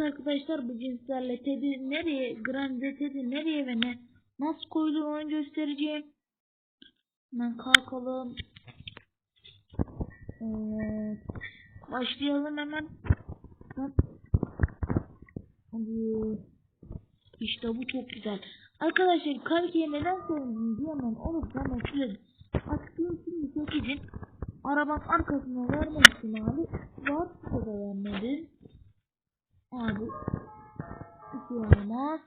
arkadaşlar bu cinslerle Teddy nereye, Grande Teddy nereye ve ne nasıl koyulur onu göstereceğim. Hemen kalkalım. Evet. Başlayalım hemen. Hadi. İşte bu çok güzel. Arkadaşlar Kalki'ye neden sevindin diyemem olursa hemen şöyle açtığım şimdi çekicin arabanın arkasına verme ihtimali var. Bu da vermedi. Abi. Şey olmaz.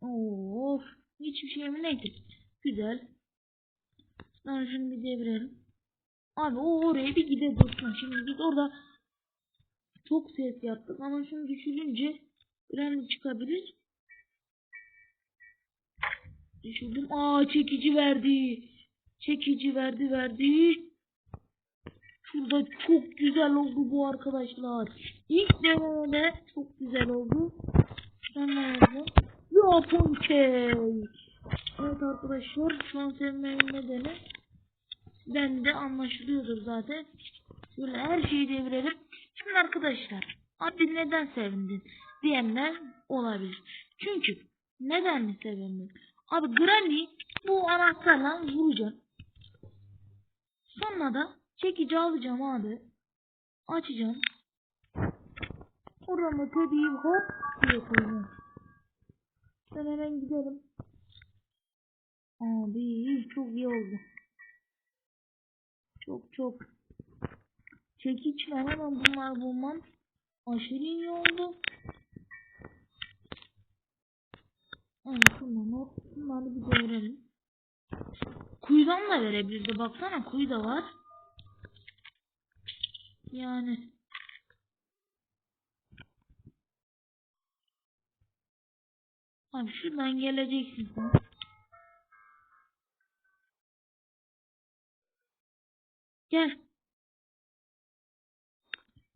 Of. Hiçbir şey mi neydi? Güzel. Ben şunu bir devirelim. Abi o oraya bir gide. Şimdi git orada çok ses yaptık ama şunu düşürünce biraz çıkabilir. Düşürdüm. Aa çekici verdi. Çekici verdi verdi. Şurada çok güzel oldu bu arkadaşlar. İlk denemede çok güzel oldu. Oldu? Yapın cake. Evet arkadaşlar şu an sevmemin nedeni ben de anlaşılıyordur zaten. Şöyle her şeyi devirelim. Şimdi arkadaşlar abi neden sevindin diyenler olabilir. Çünkü neden mi sevindin? Abi Granny bu anahtarla vuracağım. Sonra da çekici alacağım abi. Açacağım. Oramı tediği hop diye koyacağım. Ben hemen gidelim. Abi çok iyi oldu. Çok çok. Çekiçle hemen bunlar bulmam aşırı iyi oldu. Evet tamam hop bunları bir devirelim. Kuyudan da verebilirdi baksana kuyu da var. Yani. Abi şuradan geleceksin. Gel.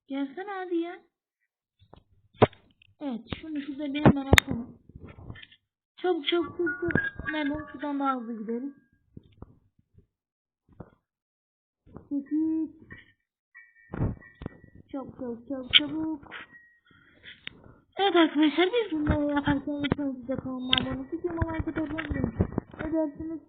Gelsene hadi ya. Evet şunu şurada benim ben atalım. Çabuk çabuk çabuk. Nereden şuradan daha hızlı gideriz. Sekiz. Çabuk çabuk çabuk çabuk. Evet arkadaşlar biz bunları yaparken lütfen size kanalıma abone olmayı, videoma like atmayı Ne dersiniz?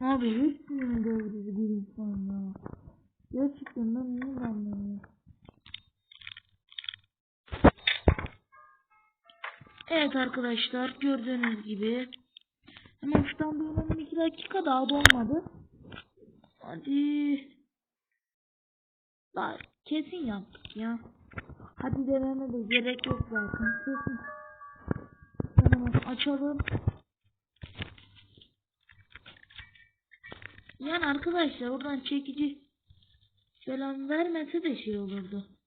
Abi hepsini devirdi bir insan ya. Gerçekten ben niye anlamıyorum. Evet arkadaşlar gördüğünüz gibi hemen şuradan duymanın 2 dakika daha dolmadı. Hadi. Daha kesin yaptık ya. Hadi dememe de gerek yok zaten. Kesin. Hemen açalım. Yani arkadaşlar oradan çekici falan vermese de şey olurdu.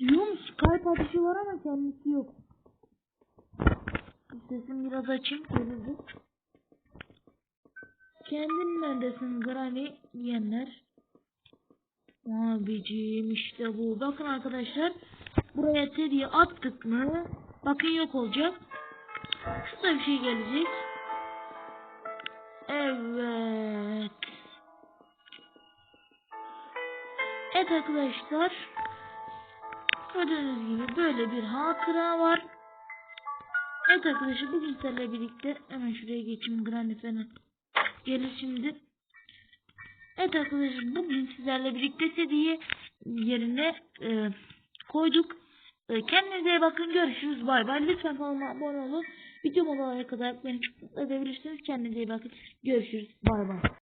Diyorum Skype atışı var ama kendisi yok. Sesimi biraz açayım görüldü. Kendin neredesin Granny diyenler. Abiciğim işte bu. Bakın arkadaşlar. Buraya Teddy'yi attık mı? Bakın yok olacak. Şurada bir şey gelecek. Evet. Evet arkadaşlar. Gördüğünüz gibi böyle bir hatıra var. Evet arkadaşlar bugün sizlerle birlikte hemen şuraya geçeyim falan. Gelir şimdi. Evet arkadaşlar bugün sizlerle birlikte sediyi yerine e, koyduk. E, kendinize bakın görüşürüz bay bay. Lütfen kanalıma abone olun. Videom olana kadar beni çok mutlu edebilirsiniz. Kendinize iyi bakın. Görüşürüz bay bay.